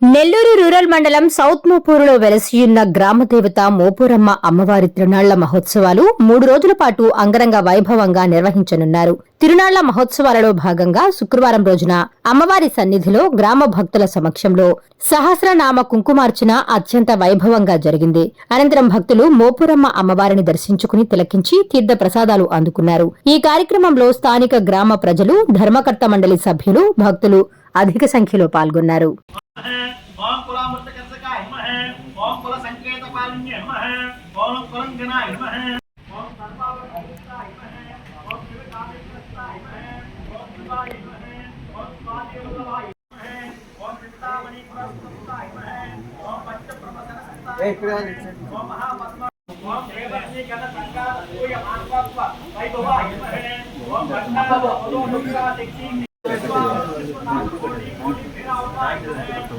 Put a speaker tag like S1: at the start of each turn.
S1: Nellore rural మండలం south మోపూరులో వెలసియున్న గ్రామదేవత మోపూరమ్మ అమ్మవారి తిరునాళ్ళ మహోత్సవాలు మూడు రోజుల పాటు అంగరంగ వైభవంగా నిర్వహించనున్నారు. తిరునాళ్ళ మహోత్సవాలలో భాగంగా శుక్రవారం రోజున అమ్మవారి సన్నిధిలో గ్రామ భక్తుల సమక్షంలో సహస్రనామ కుంకుమార్చన అత్యంత వైభవంగా జరిగింది. అనంతరం భక్తులు మోపురమ్మ అమ్మవారిని దర్శించుకుని తిలకించి తీర్థ ప్రసాదాలు అందుకున్నారు. ఈ కార్యక్రమంలో స్థానిక గ్రామ ప్రజలు ధర్మకర్త మండలి సభ్యులు భక్తులు అధిక సంఖ్యలో పాల్గొన్నారు.
S2: ओम कुल संकेत पालिन्य नमः ओम कुलंगनाय नमः ओम सर्वावतारिताय नमः ओम त्रिकालेश्वराय नमः ओम शिवाय नमः ओम स्वादेवताय नमः ओम चिंतामणि प्रसन्नताय नमः ओम पंचप्रभसनताय नमः ओम महापद्मा ओम देवर्षि गण संकार सूर्य मानवत्व वैभवाय नमः ओम भट्टाव ओम दुर्गा शक्ति विश्वा विश्वनाथ कोटि कोटि विरावताय नमः